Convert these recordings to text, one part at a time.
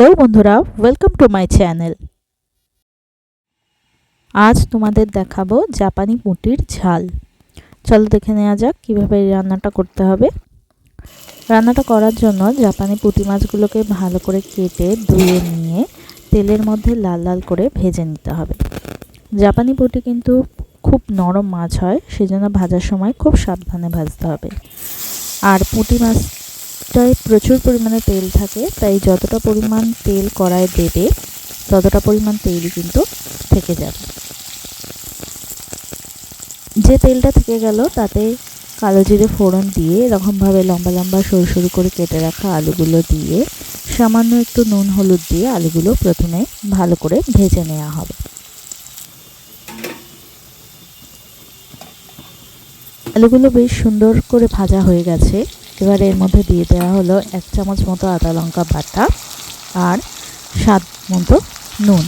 Hello বন্ধুরা welcome to my channel আজ তোমাদের দেখাবো জাপানি পুঁটির ঝাল। চলো দেখে নেওয়া যাক কীভাবে রান্নাটা করতে হবে। রান্নাটা করার জন্য জাপানি পুঁটি মাছগুলোকে ভালো করে কেটে ধুয়ে নিয়ে তেলের মধ্যে লাল লাল করে ভেজে নিতে হবে। জাপানি পুঁটি কিন্তু খুব নরম মাছ হয়, সেজন্য ভাজার সময় খুব সাবধানে ভাজতে হবে। আর পুঁটি মাছ মাছটায় প্রচুর পরিমাণে তেল থাকে, তাই যতটা পরিমাণ তেল কড়ায় দেবে, ততটা পরিমাণ তেলই কিন্তু থেকে যাবে। যে তেলটা থেকে গেল, তাতে কালো জিরে ফোড়ন দিয়ে এরকমভাবে লম্বা লম্বা সরু সরু করে কেটে রাখা আলুগুলো দিয়ে, সামান্য একটু নুন, হলুদ দিয়ে আলুগুলো প্রথমে ভালো করে ভেজে নেওয়া হবে। আলুগুলো বেশ সুন্দর করে ভাজা হয়ে গেছে। এবার এর মধ্যে দিয়ে দেওয়া হলো এক চামচ মতো আদা লঙ্কা বাটা আর স্বাদ মতো নুন।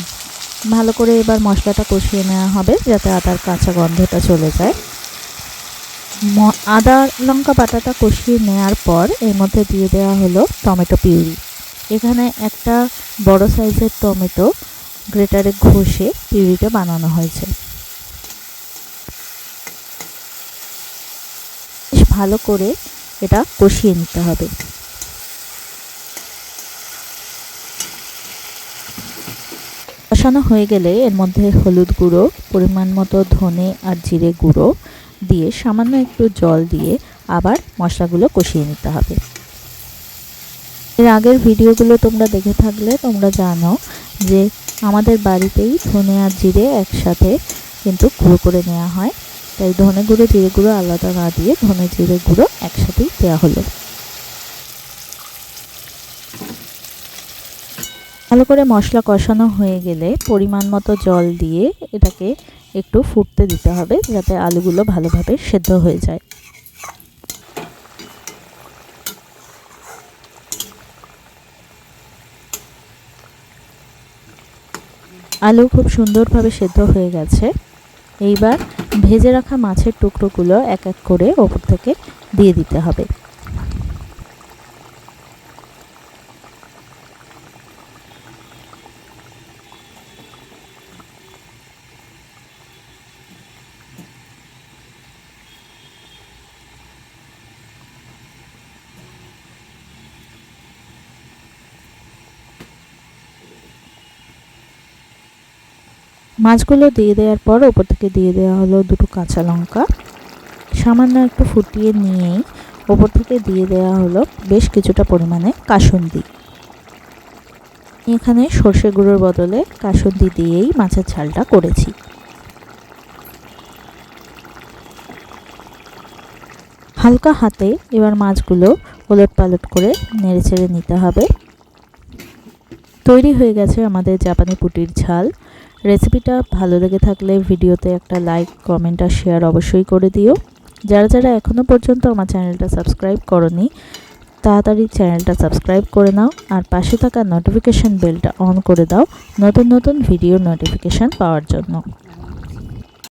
ভালো করে এবার মশলাটা কষিয়ে নেওয়া হবে যাতে আদার কাঁচা গন্ধটা চলে যায়। আদা লঙ্কা বাটাটা কষিয়ে নেওয়ার পর এর মধ্যে দিয়ে দেওয়া হলো টমেটো পিউরি। এখানে একটা বড় সাইজের টমেটো গ্রেটারে ঘষে পিউরিটা বানানো হয়েছে। ভালো করে এটা কষিয়ে নিতে হবে। কষানো হয়ে গেলে এর মধ্যে হলুদ গুঁড়ো, পরিমাণ মতো ধনে আর জিরে গুঁড়ো দিয়ে সামান্য একটু জল দিয়ে আবার মশলাগুলো কষিয়ে নিতে হবে। এর আগের ভিডিওগুলো তোমরা দেখে থাকলে তোমরা জানো যে আমাদের বাড়িতেই ধনে আর জিরে একসাথে কিন্তু গুঁড়ো করে নেওয়া হয়। তাই ধনে গুঁড়ো, জিরে গুঁড়ো, আলাদা না দিয়ে ধনে জিরে গুঁড়ো একসাথেই দেওয়া হলো। ভালো করে মশলা কষানো হয়ে গেলে পরিমাণ মতো জল দিয়ে এটাকে একটু ফুটতে দিতে হবে যাতে আলুগুলো ভালোভাবে সেদ্ধ হয়ে যায়। আলু খুব সুন্দরভাবে সেদ্ধ হয়ে গেছে। এইবার ভেজে রাখা মাছের টুকরোগুলো এক এক করে ওপর থেকে দিয়ে দিতে হবে। মাছগুলো দিয়ে দেওয়ার পর ওপর থেকে দিয়ে দেওয়া হলো দুটো কাঁচা লঙ্কা। সামান্য একটু ফুটিয়ে নিয়েই ওপর থেকে দিয়ে দেওয়া হলো বেশ কিছুটা পরিমাণে কাসুন্দি। এখানে সর্ষে গুঁড়োর বদলে কাসুন্দি দিয়েই মাছের ঝালটা করেছি। হালকা হাতে এবার মাছগুলো ওলট পালট করে নেড়ে ছেড়ে নিতে হবে। তৈরি হয়ে গেছে আমাদের জাপানি পুটির ঝাল। রেসিপিটা ভালো লেগে থাকলে ভিডিওতে একটা লাইক কমেন্ট আর শেয়ার অবশ্যই করে দিও। যারা যারা এখনও পর্যন্ত আমার চ্যানেলটা সাবস্ক্রাইব করনি, তাড়াতাড়ি চ্যানেলটা সাবস্ক্রাইব করে নাও আর পাশে থাকা নোটিফিকেশান বেলটা অন করে দাও, নতুন নতুন ভিডিও নোটিফিকেশান পাওয়ার জন্য।